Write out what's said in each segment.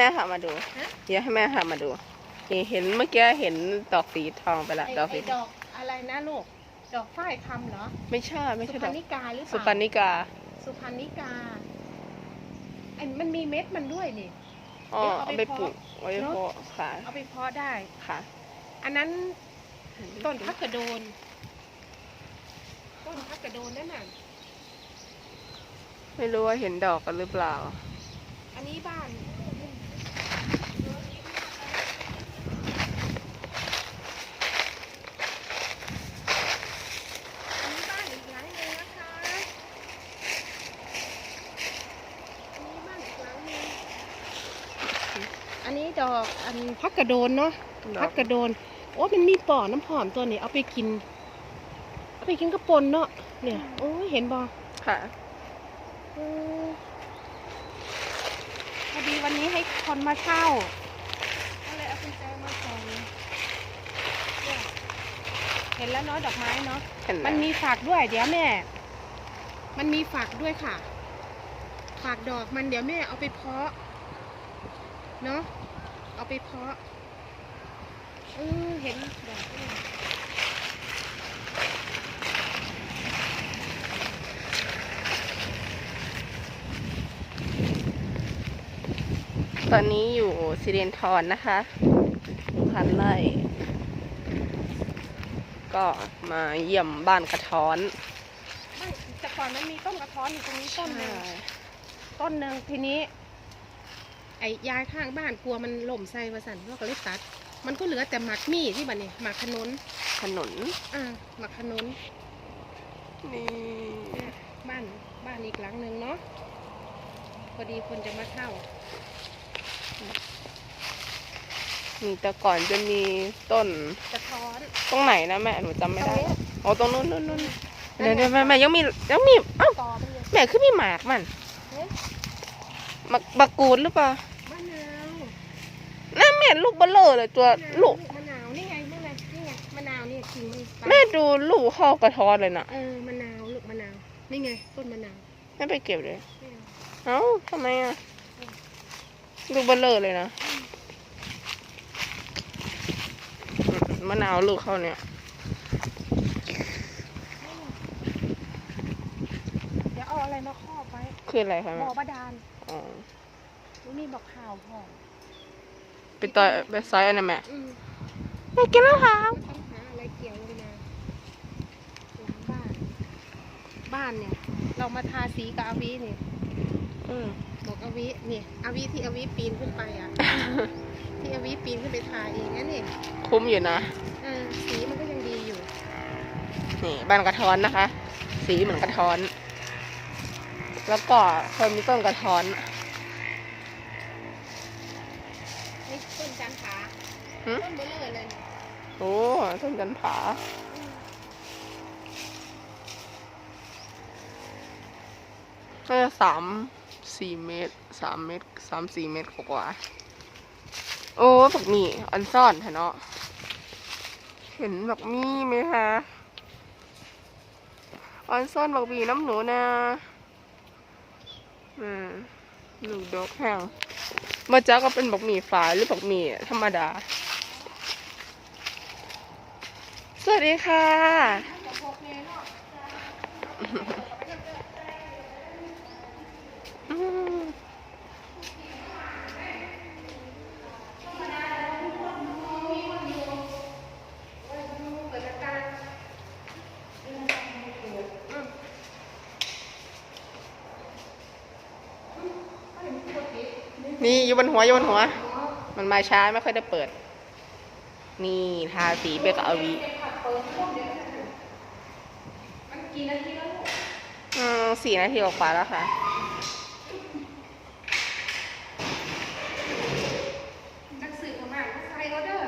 ดี๋ยวให้แม่พามาดูฮะเดี๋ยวให้แม่พามาดูนี่เห็นเมื่อกี้เห็นดอกสีทองไปละไอ้ดอกสีไอ้ดอกอะไรนะลูก ดอกฝ้ายคำเหรอ ไม่ใช่ไม่สุใช่พดรอรกณิกาหรือเปสุล่าปรรณิกาสุพรรณิกาไอ้มันมีเม็ดมันด้วยนี่ อ๋อเดี๋ยวเอาเอาไปไปปลูกเพาะไว้เพาะค่ะเอาไปเพาะได้ ค่ะ อันนั้นต้นพักกระโดน ต้นพักกระโดนนั่นน่ะ ไม่รู้ว่าเห็นดอกกันหรือเปล่า อันนี้บ้านอันนี้บ้านอีกหลังหนึงนะคะ อันนี้บ้านอีกหลังหนึง อันนี้ดอกอันพักกระโดนเนาะดอกพักกระโดน โอ้มันมีป่อน้ำหอมตัวนี้เอาไปกิน เอาไปกินกระปนเนาะเนี่ยโอ้ยเห็นบอค่ะเออพอดีวันนี้ให้คนมาเช่าก็เลยเอากุญแจมาส่งเนี่ยเห็นแล้วเนาะดอกไม้เนาะเห็นไหมมันมีฝักด้วย เดี๋ยวแม่ มันมีฝักด้วยค่ะฝักดอกมันเดี๋ยวแม่เอาไปเพาะ เนาะเอาไปเพาะเออเห็นดอกด้วยตอนนี้อยู่สิเรนทรนะคะพันไร่ก็มาเยี่ยมบ้านกระท้อนไม่แต่ก่อนมันมีต้นกระท้อนอยู่ตรงนี้ต้นหนึ่งต้นหนึ่งทีนี้ไอ้ยายข้างบ้านกลัวมันหล่มใส่มาสั่นเราก็เลยตัด มันก็เหลือแต่หมักมี่ที่บ้านนี่หมักขนุนถนนอ่าหมักขนุนนี่เนี่ยบ้านบ้านอีกหลังหนึ่งเนาะพอดีคนจะมาเช่ามีแต่ก่อนจะมีต้นกระท้อน ตรงไหนนะแม่หนูจำตไม่รงได้นี้ อ๋อตรงนู้นนู้นนู้นเดี๋ยวเดี๋ยวแม่แม่ยังมียังมีเอ้าต่อไปเลย แม่คือมีหมากมันเฮ้ยมักบักกูดหรือเปล่ามะนาว น่าแม่ลูกเบลเลอร์เลยตัวลูกมะนาวนี่ไงมะนาวนี่ไงมะนาวนี่กิ่งมันไปแม่ดูลูกเข้ากระท้อนเลยน่ะเออมะนาวลูกมะนาวนี่ไงต้นมะนาวแม่ไปเก็บเลยไม่เอาเอ้าทำไมอะลูกเบลเลอร์เลยนะอืมมะนาวลูกเข้าเนี่ยเดี๋ยวเอาอะไรมาครอบไว้คืออะไรคะบ่แม่อบาดาลอ๋อนี่นี่บอกข่าวพ่อ ไปต่อยไปซอยอันนั้นแม่อืมแม่กินแล้วค่ะต้องหาอะไรเกี่ยวลงมาหลังบ้าน บ้านเนี่ย เรามาทาสีกับอาวิเนี่ยอืมบอกอาวิเนี่ยอาวิที่อาวิปีนขึ้นไปอะ ที่อาวิปีนขึ้นไปทาเองนั่นนี่คุ้มอยู่นะ เออสีมันก็ยังดีอยู่ นี่บ้านกระท้อนนะคะ สีเหมือนกระท้อน แล้วก็เคยมีต้นกระท้อนนี่ต้นจันทรา หึต้นเบลเลอร์เลยโอ้ต้นจันผาอืมน่าจะสามสี่เมตรสามเมตรสามสี่เมตรกว่าๆโอ้บักมี่อันซ่อนเถอะเนาะเห็นบักมี่ไหมคะอันซ่อนบักหมี่น้ำหนูนะอืมลูกดอกแห้งมาจากก็เป็นบักมี่ฝายหรือบักมี่ธรรมดา สวัสดีค่ะ นี่อยู่บนหัวอยู่บนหัว มันมาช้าไม่ค่อยได้เปิด นี่ทาสีไปกับอวี มันกี่นาทีแล้วลูกอืมสี่นาทีกว่าๆแล้วค่ะ นักสืบประมาณใส่ออเดอร์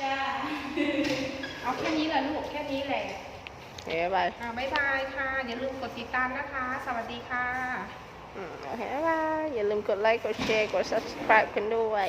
จ้า เอาแค่นี้แหละลูกแค่นี้แหละโอเคบ๊ายบายอ่าบ๊ายบายค่ะ อย่าลืมกดติดตามนะคะ สวัสดีค่ะ อืมโอเคบ๊ายบายอย่าลืมกดไลค์ กดแชร์ กด subscribe กันด้วย